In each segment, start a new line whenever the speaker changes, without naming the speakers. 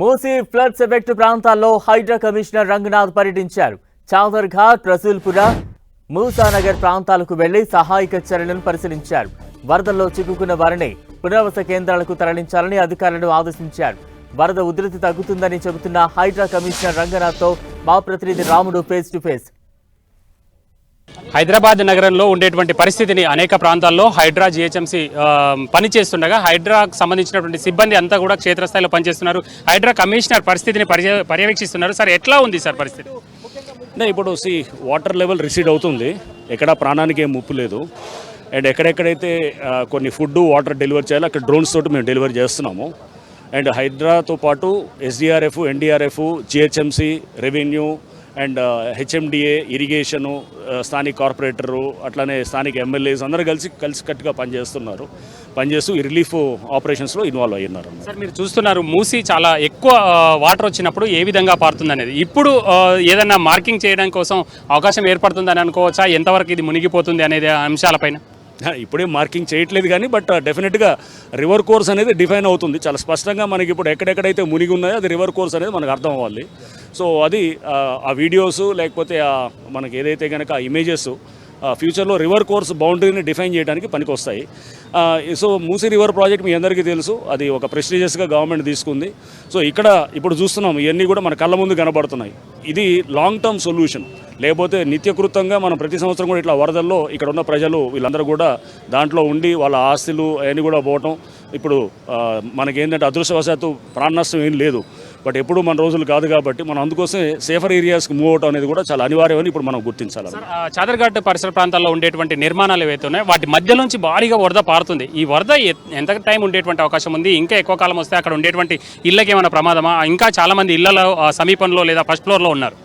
Musi floods effect ప్రాంతాల్లో Hydraa commissioner Ranganath పర్యటించారు. చాదర్ ఘాట్ రసూల్పుర మూసానగర్ ప్రాంతాలకు వెళ్ళి సహాయక చర్యలను పరిశీలించారు. వరదల్లో చిక్కుకున్న వారిని పునరావాస కేంద్రాలకు తరలించాలని అధికారులను ఆదేశించారు. వరద ఉధృతి తగ్గుతుందని చెబుతున్న హైడ్రా కమిషనర్ రంగనాథ్తో మా ప్రతినిధి రాముడు ఫేస్ టు ఫేస్
హైదరాబాద్ నగరంలో ఉండేటువంటి పరిస్థితిని అనేక ప్రాంతాల్లో హైడ్రా జిహెచ్ఎంసీ పనిచేస్తుండగా హైడ్రాకు సంబంధించినటువంటి సిబ్బంది అంతా కూడా క్షేత్రస్థాయిలో పనిచేస్తున్నారు. హైడ్రా కమిషనర్ పరిస్థితిని పర్య- పర్యవేక్షిస్తున్నారు. సార్ ఎట్లా ఉంది సార్ పరిస్థితి?
అంటే ఇప్పుడు సి వాటర్ లెవెల్ రిసీడ్ అవుతుంది. ఎక్కడ ప్రాణానికి ఏం ముప్పు లేదు. అండ్ ఎక్కడెక్కడైతే కొన్ని ఫుడ్ వాటర్ డెలివరీ చేయాలో అక్కడ డ్రోన్స్ తోటి మేము డెలివరీ చేస్తున్నాము. అండ్ హైడ్రాతో పాటు SDRF NDRF GHMC revenue and HMDA irrigation స్థానిక కార్పొరేటరు అట్లానే స్థానిక ఎమ్మెల్యేస్ అందరూ కలిసి కలిసికట్టుగా పనిచేస్తున్నారు. పనిచేస్తూ ఈ రిలీఫ్ ఆపరేషన్స్లో ఇన్వాల్వ్ అయ్యున్నారు
సార్ మీరు చూస్తున్నారు మూసి చాలా ఎక్కువ వాటర్ వచ్చినప్పుడు ఏ విధంగా పారుతుంది అనేది. ఇప్పుడు ఆ, ఏదన్నా మార్కింగ్ చేయడం కోసం అవకాశం ఏర్పడుతుందని అనుకోవచ్చా? ఎంతవరకు ఇది మునిగిపోతుంది అనేది అంశాలపైన
ఇప్పుడే మార్కింగ్ చేయట్లేదు కానీ బట్ డెఫినెట్గా రివర్ కోర్స్ అనేది డిఫైన్ అవుతుంది. చాలా స్పష్టంగా మనకి ఇప్పుడు ఎక్కడెక్కడైతే మునిగి ఉన్నాయో అది రివర్ కోర్స్ అనేది మనకు అర్థం అవ్వాలి. సో అది ఆ, వీడియోస్ లేకపోతే మనకి ఏదైతే కనుక ఆ ఇమేజెస్ ఫ్యూచర్లో రివర్ కోర్స్ బౌండరీని డిఫైన్ చేయడానికి పనికొస్తాయి. సో మూసీ రివర్ ప్రాజెక్ట్ మీ అందరికీ తెలుసు అది ఒక ప్రెస్టీజియస్గా గవర్నమెంట్ తీసుకుంది. సో ఇక్కడ ఇప్పుడు చూస్తున్నాం ఇవన్నీ కూడా మన కళ్ళ ముందు కనబడుతున్నాయి. ఇది లాంగ్ టర్మ్ సొల్యూషన్. లేకపోతే నిత్యకృతంగా మనం ప్రతి సంవత్సరం కూడా ఇట్లా వరదల్లో ఇక్కడ ఉన్న ప్రజలు వీళ్ళందరూ కూడా దాంట్లో ఉండి వాళ్ళ ఆస్తులు అవన్నీ కూడా పోవటం. ఇప్పుడు మనకేంటంటే అదృష్టవశాత్తు ప్రాణ నష్టం ఏం లేదు. బట్ ఎప్పుడు మన రోజులు కాదు కాబట్టి మనం అందుకోసం సేఫర్ ఏరియాస్కి మూవ్ అవటం అనేది కూడా చాలా అనివార్యమని ఇప్పుడు మనం గుర్తించాలి
చాదర్ఘాట్ పరిసర ప్రాంతాల్లో ఉండేటువంటి నిర్మాణాలు ఏవైతే ఉన్నాయో వాటి మధ్యలోంచి భారీగా వరద పారుతుంది. ఈ వరద ఎంత టైం ఉండేటువంటి అవకాశం ఉంది? ఇంకా ఎక్కువ కాలం వస్తే అక్కడ ఉండేటువంటి ఇళ్ళకి ఏమైనా ప్రమాదమా? ఇంకా చాలా మంది ఇళ్ళలో సమీపంలో లేదా ఫస్ట్ ఫ్లోర్లో ఉన్నారు.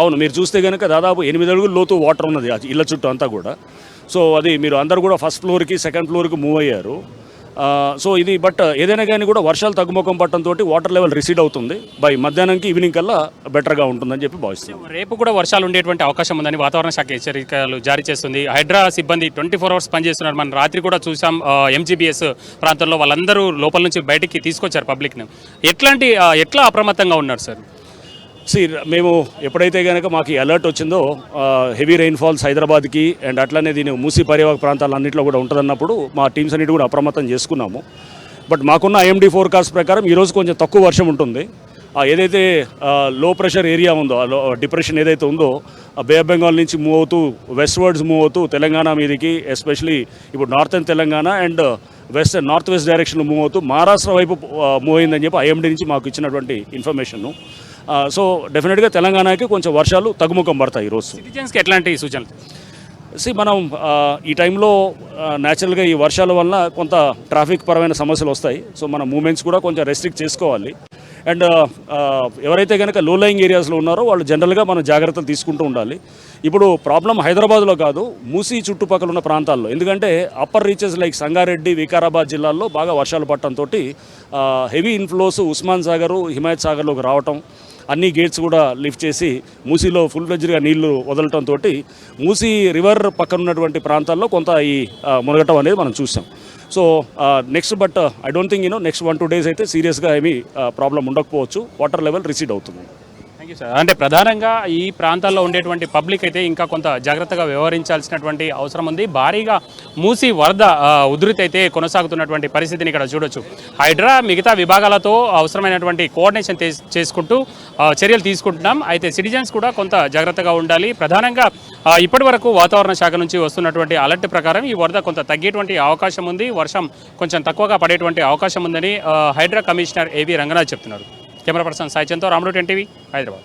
అవును మీరు చూస్తే కనుక దాదాపు ఎనిమిది అడుగుల లోతు వాటర్ ఉన్నది ఇళ్ళ చుట్టూ అంతా కూడా. సో అది మీరు అందరు కూడా ఫస్ట్ ఫ్లోర్కి సెకండ్ ఫ్లోర్కి మూవ్ అయ్యారు. సో ఇది బట్ ఏదైనా కానీ కూడా వర్షాలు తగ్గుముఖం పట్టడంతో వాటర్ లెవెల్ రిసీడ్ అవుతుంది. బై మధ్యాహ్నంకి ఈవినింగ్ కల్లా బెటర్గా ఉంటుందని చెప్పి భావిస్తున్నాం.
రేపు కూడా వర్షాలు ఉండేటువంటి అవకాశం ఉందని వాతావరణ శాఖ హెచ్చరికలు జారీ చేస్తుంది. హైడ్రా సిబ్బంది ట్వంటీ ఫోర్ అవర్స్ పనిచేస్తున్నారు. మనం రాత్రి కూడా చూసాం ఎంజీబీఎస్ ప్రాంతంలో వాళ్ళందరూ లోపల నుంచి బయటికి తీసుకొచ్చారు పబ్లిక్ని. ఎట్లాంటి ఎట్లా అప్రమత్తంగా ఉన్నారు సార్?
సి మేము ఎప్పుడైతే కనుక మాకు అలర్ట్ వచ్చిందో హెవీ రెయిన్ఫాల్స్ హైదరాబాద్కి అండ్ అట్లనే దీని మూసి పర్యావరణ ప్రాంతాలన్నింటిలో కూడా ఉంటుందన్నప్పుడు మా టీమ్స్ అన్నిటి కూడా అప్రమత్తం చేసుకున్నాము. బట్ మాకున్న ఐఎండీ ఫోర్కాస్ట్ ప్రకారం ఈరోజు కొంచెం తక్కువ వర్షం ఉంటుంది. ఆ ఏదైతే లో ప్రెషర్ ఏరియా ఉందో డిప్రెషన్ ఏదైతే ఉందో బే ఆఫ్ బెంగాల్ నుంచి మూవ్ అవుతూ వెస్ట్వర్డ్స్ మూవ్ అవుతూ తెలంగాణ మీదకి ఎస్పెషలీ ఇప్పుడు northern Telangana and west north west direction move అవుతూ మహారాష్ట్ర వైపు మూవ్ అయిందని చెప్పి ఐఎండీ నుంచి మాకు ఇచ్చినటువంటి ఇన్ఫర్మేషన్ సో డెఫినెట్గా తెలంగాణకి కొంచెం వర్షాలు తగ్గుముఖం పడతాయి ఈరోజు
సిటిజన్స్కి ఎట్లాంటి సూచనలు?
సి మనం ఈ టైంలో న్యాచురల్గా ఈ వర్షాల వల్ల కొంత ట్రాఫిక్ పరమైన సమస్యలు వస్తాయి. సో మన మూమెంట్స్ కూడా కొంచెం రెస్ట్రిక్ట్ చేసుకోవాలి. అండ్ ఎవరైతే కనుక లో లయింగ్ ఏరియాస్లో ఉన్నారో వాళ్ళు జనరల్గా మనం జాగ్రత్తలు తీసుకుంటూ ఉండాలి. ఇప్పుడు ప్రాబ్లం హైదరాబాద్లో కాదు మూసీ చుట్టుపక్కల ఉన్న ప్రాంతాల్లో. ఎందుకంటే upper reaches like Sangareddy Vikarabad జిల్లాల్లో బాగా వర్షాలు పట్టడంతో హెవీ ఇన్ఫ్లోస్ ఉస్మాన్ సాగర్ హిమాయత్ సాగర్లోకి రావటం అన్ని గేట్స్ కూడా లిఫ్ట్ చేసి మూసీలో ఫుల్ ఫ్లెడ్జ్గా నీళ్ళు వదలటంతో మూసీ రివర్ పక్కన ఉన్నటువంటి ప్రాంతాల్లో కొంత ఈ మునగటం అనేది మనం చూసాం. So next but I don't think you know next one two days అయితే సీరియస్గా ఏమీ ప్రాబ్లం ఉండకపోవచ్చు. వాటర్ లెవెల్ రిసీడ్ అవుతుంది.
థ్యాంక్ యూ సార్ అంటే ప్రధానంగా ఈ ప్రాంతాల్లో ఉండేటువంటి పబ్లిక్ అయితే ఇంకా కొంత జాగ్రత్తగా వ్యవహరించాల్సినటువంటి అవసరం ఉంది. భారీగా మూసి వరద ఉధృతి అయితే కొనసాగుతున్నటువంటి పరిస్థితిని ఇక్కడ చూడొచ్చు. హైడ్రా మిగతా విభాగాలతో అవసరమైనటువంటి కోఆర్డినేషన్ చేసుకుంటూ చర్యలు తీసుకుంటున్నాం. అయితే సిటిజన్స్ కూడా కొంత జాగ్రత్తగా ఉండాలి. ప్రధానంగా ఇప్పటి వరకు వాతావరణ శాఖ నుంచి వస్తున్నటువంటి అలర్ట్ ప్రకారం ఈ వరద కొంత తగ్గేటువంటి అవకాశం ఉంది. వర్షం కొంచెం తక్కువగా పడేటువంటి అవకాశం ఉందని హైడ్రా కమిషనర్ ఏవి రంగనాథ్ చెప్తున్నారు. కెమెరా పర్సన్ సాయిచంతో రాముడు టెన్ టీవీ హైదరాబాద్.